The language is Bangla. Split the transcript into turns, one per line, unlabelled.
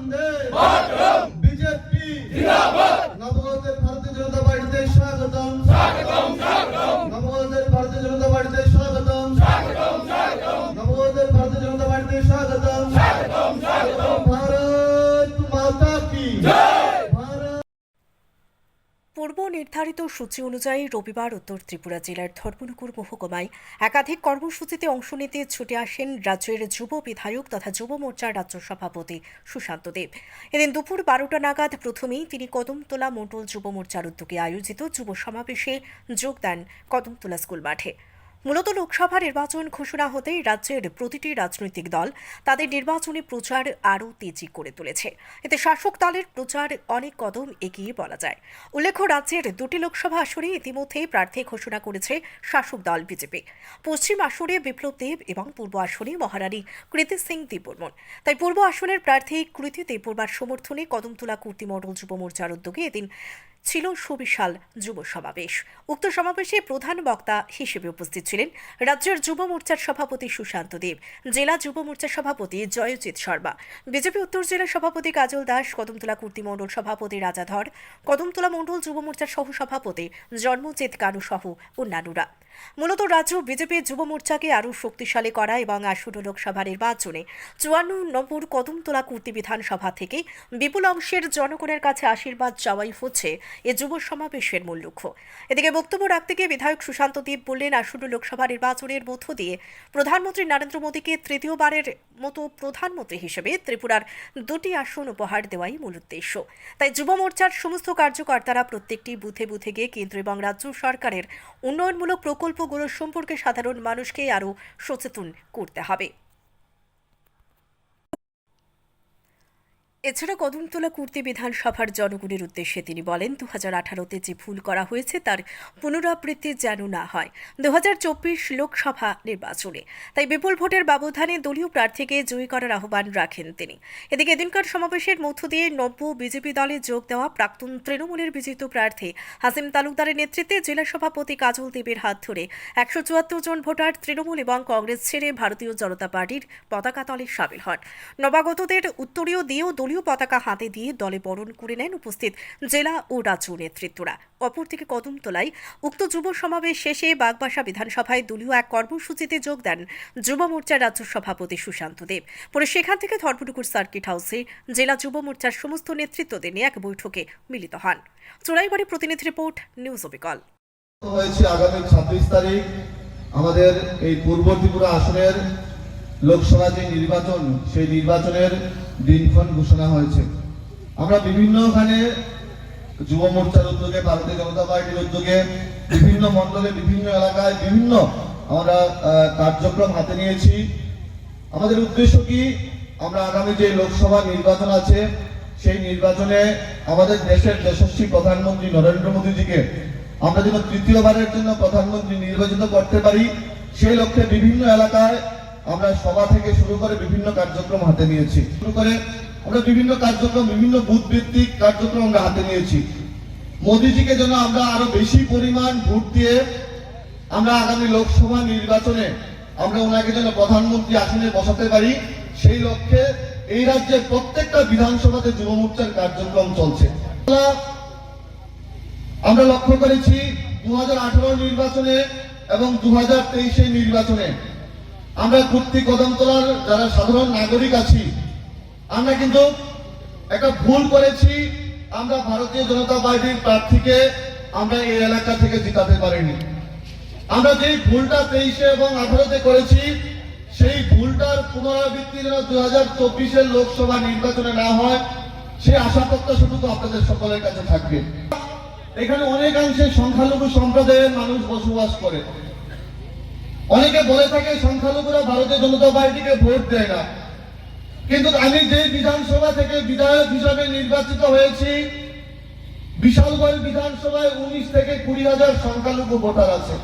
বন্দে বিজেপি
পূর্ব নির্ধারিত সূচি অনুযায়ী রবিবার উত্তর ত্রিপুরা জেলার ধর্মনগর মহকুমায় একাধিক কর্মসূচিতে অংশ নিতে ছুটে আসেন রাজ্যের যুব বিধায়ক তথা যুব মোর্চার রাজ্য সভাপতি সুশান্ত দেব। এদিন দুপুর বারোটা নাগাদ প্রথমেই তিনি কদমতলা মণ্ডল যুব মোর্চার উদ্যোগে আয়োজিত যুব সমাবেশে যোগ দেন কদমতলা স্কুল মাঠে। মূলত লোকসভা নির্বাচন ঘোষণা হতেই রাজ্যের প্রতিটি রাজনৈতিক দল তাদের নির্বাচনী প্রচার আরও তেজি করে তুলেছে। এতে শাসক দলের প্রচার অনেক কদম এগিয়ে বলা যায়। উল্লেখ্য, রাজ্যের দুটি লোকসভা আসনে ইতিমধ্যেই প্রার্থী ঘোষণা করেছে শাসক দল বিজেপি। পশ্চিম আসনে বিপ্লব দেব এবং পূর্ব আসনে মহারানী কৃতি সিং দেববর্মন। তাই পূর্ব আসনের প্রার্থী কৃতি দেববর্মার সমর্থনে কদমতলা কুর্তি মডেল যুব মোর্চার উদ্যোগে এদিন ছিল সুবিশাল যুব সমাবেশ। উক্ত সমাবেশে প্রধান বক্তা হিসেবে উপস্থিত ছিলেন রাজ্যের যুব মোর্চার সভাপতি সুশান্ত দেব, জেলা যুব মোর্চার সভাপতি জয়জিৎ শর্মা, বিজেপি উত্তর জেলা সভাপতি কাজল দাস, কদমতলা কুর্তি মণ্ডল সভাপতি রাজাধর কদমতলা মণ্ডল যুব মোর্চার সহ সভাপতি জন্মজিৎ কানু সহ অন্যান্যরা। মূলত রাজ্য বিজেপি যুব মোর্চাকে আরও শক্তিশালী করা এবং আসন্ন লোকসভা নির্বাচনে চুয়ান্ন নম্বর কদমতলা কুর্তি বিধানসভা থেকে বিপুল অংশের জনগণের কাছে আশীর্বাদ চাওয়াই হচ্ছে এ যুব সমাবেশের মূল লক্ষ্য। এদিকে বক্তব্য রাখতে গিয়ে বিধায়ক সুশান্ত দেব বললেন, আসন্ন লোকসভা নির্বাচনের মধ্য দিয়ে প্রধানমন্ত্রী নরেন্দ্র মোদীকে তৃতীয়বারের মতো প্রধানমন্ত্রী হিসেবে ত্রিপুরার দুটি আসন উপহার দেওয়াই মূল উদ্দেশ্য। তাই যুব মোর্চার সমস্ত কার্যকর্তারা প্রত্যেকটি বুথে বুথে গিয়ে কেন্দ্র এবং রাজ্য সরকারের উন্নয়নমূলক প্রকল্পগুলো সম্পর্কে সাধারণ মানুষকে আরও সচেতন করতে হবে। এছাড়া কদমতলা কুর্তি বিধানসভার জনগণের উদ্দেশ্যে তিনি বলেন দু হাজার আঠারোতে যে ভুল করা হয়েছে তার পুনরাবৃত্তি যেন না হয়। দু হাজার চব্বিশ লোকসভা নির্বাচনে। তাই বিপুল ভোটের ব্যবধানে দলীয় প্রার্থীকে জয়ী করার আহ্বান রাখেন তিনি। এদিকে এদিনকার সমাবেশের মধ্য দিয়ে নব্য বিজেপি দলে যোগ দেওয়া প্রাক্তন তৃণমূলের বিজিত প্রার্থী হাসিম তালুকদারের নেতৃত্বে জেলা সভাপতি কাজল দেবের হাত ধরে একশো চুয়াত্তর জন ভোটার তৃণমূল এবং কংগ্রেস ছেড়ে ভারতীয় জনতা পার্টির পতাকা দলে সামিল হন। নবাগতদের উত্তরীয় দিয়েও দলীয় পতাকা হাতে দিয়ে দলে বরণ করে নেন উপস্থিত জেলা ও রাজ্য নেতৃত্বরা। অপরদিকে কদমতলায় উক্ত যুব সমাবেশ শেষে বাগবাসা বিধানসভায় দলীয় এক কর্মসূচিতে যোগ দেন যুব মোর্চার রাজ্য সভাপতি সুশান্ত দেব। পরে সেখান থেকে ধর্মটুকুর সার্কিট হাউসে জেলা যুব মোর্চার সমস্ত নেতৃত্বদের নিয়ে এক বৈঠকে মিলিত হন। চোরাইবাড়ি প্রতিনিধি রিপোর্ট, নিউজ অবিকল।
হয়েছে আগামী ছাব্বিশ তারিখ। আমাদের এই পূর্ব ত্রিপুরা আসনের লোকসভা যে নির্বাচন, সেই নির্বাচনের দিনক্ষণ ঘোষণা হয়েছে। আমরা বিভিন্ন ওখানে যুব মোর্চার উদ্যোগে, ভারতীয় জনতা পার্টির উদ্যোগে, বিভিন্ন মণ্ডলে, বিভিন্ন এলাকায় বিভিন্ন আমরা কার্যক্রম হাতে নিয়েছি। আমাদের উদ্দেশ্য কি? আমরা আগামী যে লোকসভা নির্বাচন আছে, সেই নির্বাচনে আমাদের দেশের যশস্বী প্রধানমন্ত্রী নরেন্দ্র মোদীজিকে আমরা যেন তৃতীয়বারের জন্য প্রধানমন্ত্রী নির্বাচিত করতে পারি, সেই লক্ষ্যে বিভিন্ন এলাকায় আমরা সভা থেকে শুরু করে বিভিন্ন কার্যক্রম হাতে নিয়েছি। শুরু করে আমরা বিভিন্ন কার্যক্রম, বিভিন্ন বুথ ভিত্তিক কার্যক্রম আমরা হাতে নিয়েছি। মোদীজিকে যেন আমরা আরও বেশি পরিমাণ ভোট দিয়ে আমরা আগামী লোকসভা নির্বাচনে আমরা ওনাকে যেন প্রধানমন্ত্রী আসনে বসাতে পারি, সেই লক্ষ্যে এই রাজ্যের প্রত্যেকটা বিধানসভাতে যুব মোর্চার কার্যক্রম চলছে। আমরা লক্ষ্য করেছি দু হাজার আঠারো নির্বাচনে এবং দু হাজার নির্বাচনে আমরা কুর্তি কদমতলার যারা সাধারণ নাগরিক আছি, আমরা কিন্তু একটা ভুল করেছি। আমরা ভারতীয় জনতা পার্টির প্রার্থীকে আমরা এই এলাকা থেকে জিতাতে পারিনি। আমরা যেই ভুলটা তেইশে এবং আঠারোতে করেছি, সেই ভুলটার পুনরাবৃত্তি যেন দু হাজার চব্বিশের লোকসভা নির্বাচনে না হয়, সেই আশা প্রত্যাশাটুকু আপনাদের সকলের কাছে থাকবে। এখানে অনেকাংশে সংখ্যালঘু সম্প্রদায়ের মানুষ বসবাস করে। অনেকে বলে থাকে, সংখ্যালঘুরা ভারতীয় জনতা পার্টিকে ভোট দেয় না। কিন্তু আমি যে বিধানসভা থেকে বিধায়ক হিসাবে নির্বাচিত হয়েছি, বিশালগড় বিধানসভায় উনিশ থেকে কুড়ি হাজার সংখ্যালঘু ভোটার আছে।